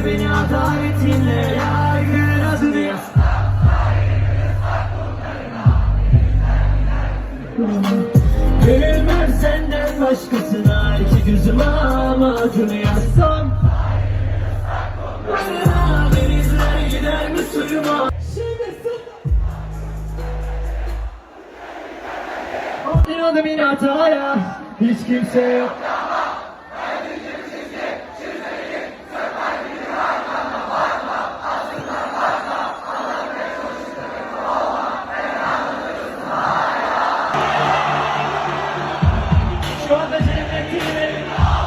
Öldür beni adaletinle Her gün adını yaz. Verilmem senden başkasına. İki gözüm ama adını yazsam. Bana denizler gider mi suyuma? Şimdi beni hataya. Hiç kimse yok Demet'in